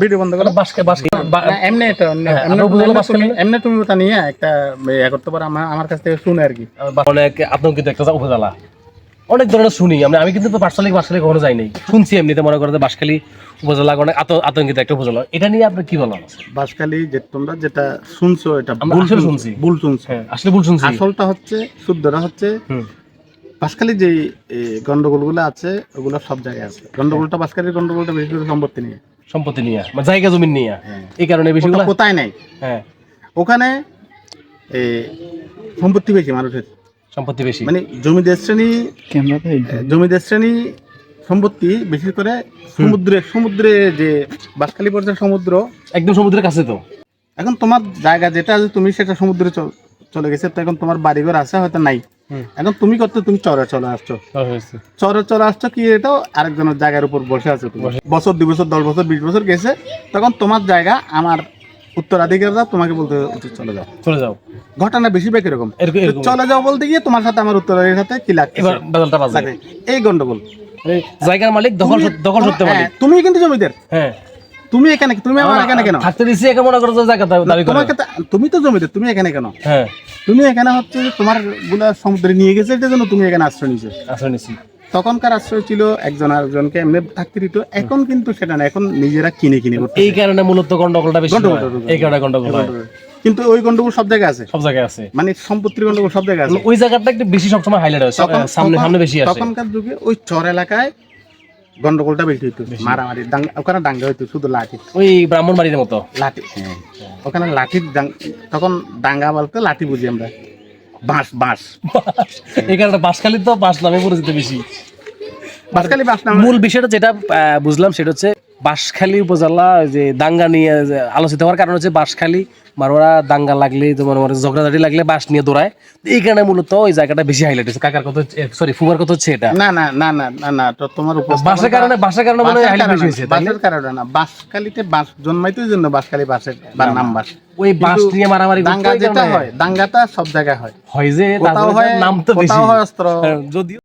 Video বন্ধ করো। বাসকে বাসকে। এমনি তো এমনি এমনি- আমরা উপজেলা এমনি বাসখালী- তুমি- ওটা নিয়ে একটা ইয়ে করতে পারো আমার আমার কাছ থেকে শুনে আর কি। বা- অনেক আতঙ্কিত একটা উপজেলা। অনেক ধরনের শুনি আমি আমি কিন্তু পার্সোনালি বাসখালী কখনো যাই নাই। শুনছি এমনিতে মনে করে যে বাসখালী উপজেলা অনেক আতঙ্কিত একটা উপজেলা। এটা নিয়ে আপনি কি আছে? বাসখালী যে তোমরা যেটা শুনছো এটা ভুল শুনছি। শুনছি। ভুল শুনছো। হ্যাঁ আসলে ভুল শুনছি। আসলটা হচ্ছে শুদ্ধটা হচ্ছে। বাসখালী যে গন্ডগোলগুলো আছে ওগুলো সব জায়গায় আছে। গন্ডগোলটা বাসখালীর গন্ডগোলটা বেশি করে সম্পত্তি নিয়ে। সম্পত্তি নিয়ে মানে জায়গা জমি নিয়ে। হ্যাঁ। এই কারণে বেশি কোথায় নাই? হ্যাঁ। ওখানে সম্পত্তি বেশি মানুষের। সম্পত্তি বেশি। মানে জমিদের শ্রেণি জমিদের শ্রেণি সম্পত্তি বেশি করে সমুদ্রে সমুদ্রে যে বাসখালী পর্যায়ে সমুদ্র একদম সমুদ্রের কাছে তো। এখন তোমার জায়গা যেটা আছে তুমি সেটা সমুদ্রে চ- চলে গেছে তো এখন তোমার বাড়িঘর আছে হয়তো নাই। এখন তুমি করতে তুমি চরে চলে আসছো। চরে চলে আসছো কি এটাও আরেকজনের জায়গার উপর বসে আছো তুমি। বছর দুই বছর দশ বছর বিশ বছর গেছে তখন তোমার জায়গা আমার উত্তরাধিকাররা তোমাকে বলতে উচিত চলে যাও। চলে যাও। ঘটনা বেশিরভাগ এরকম। এরকম চলে যাও বলতে গিয়ে তোমার সাথে আমার উত্তরাধিকার সাথে কি লাগছে? এই গন্ডগোল। জায়গার মালিক দখল দখল হ্যাঁ, মালিক। তুমি কিন্তু জমিদার। হ্যাঁ। তুমি এখানে তুমি আমার এখানে কেন? থাকতে দিছি একে মনে করো জায়গা দাবি করে। তোমাকে তুমি তো জমিদার তুমি এখানে কেন? হ্যাঁ। তুমি এখানে হচ্ছে তোমারগুলা সমুদ্রে নিয়ে গেছে এটার জন্য তুমি এখানে আশ্রয় নিয়েছো। আসলে নিছি। তখনকার আশ্রয় ছিল একজন আরেকজনকে এমনি থাকতে দিত এখন কিন্তু সেটা না এখন নিজেরা কিনে কিনে করতে এই কারণে মূলত গন্ডগোলটা বেশি। এই কারণে গন্ডগোল হয়। কিন্তু ওই গন্ডগোল সব জায়গায় আছে। সব জায়গায় আছে। মানে সম্পত্তির গন্ডগোল সব জায়গায় আছে। ওই জায়গাটা একটু বেশি সবসময় হাইলাইট হয় সামনে সামনে বেশি আসে। তখনকার যুগে ওই চর এলাকায় গন্ডগোলটা বেশি হইতো মারামারি দাঙ্গা ওখানে দাঙ্গা হইতো শুধু লাঠি। ওই ব্রাহ্মণ বাড়ির মতো। লাঠি ওখানে লাঠি তখন দাঙ্গা বলতে লাঠি বুঝি আমরা। বাঁশ বাঁশ। এখানে বাঁশখালি তো বাঁশ নামে পরিচিত বেশি। বাঁশখালি বাঁশ মূল বিষয়টা যেটা আহ, বুঝলাম সেটা হচ্ছে বাঁশখালী উপজেলা যে দাঙ্গা নিয়ে আলোচিত হওয়ার কারণ হচ্ছে বাঁশখালী। মারোয়ারা দাঙ্গা লাগলে তোমার মনে ঝগড়াঝাটি লাগলে বাঁশ নিয়ে দৌড়ায়। এই কারণে মূলত ওই জায়গাটা বেশি হাইলাইট হচ্ছে কাকার কথা সরি ফুবার কথা হচ্ছে এটা। না না না না না না তো তোমার উপর বাঁশের কারণে বাঁশের কারণে মনে হাইলাইট বেশি হয়েছে বাঁশের কারণে না বাঁশখালীতে বাঁশ জন্মাইতো জন্য বাঁশখালী বাঁশের বা নাম বাঁশ ওই বাঁশ নিয়ে মারামারি দাঙ্গা যেটা হয় দাঙ্গাটা সব জায়গায় হয়। হয় যে নাম তো বেশি। হয় অস্ত্র। যদিও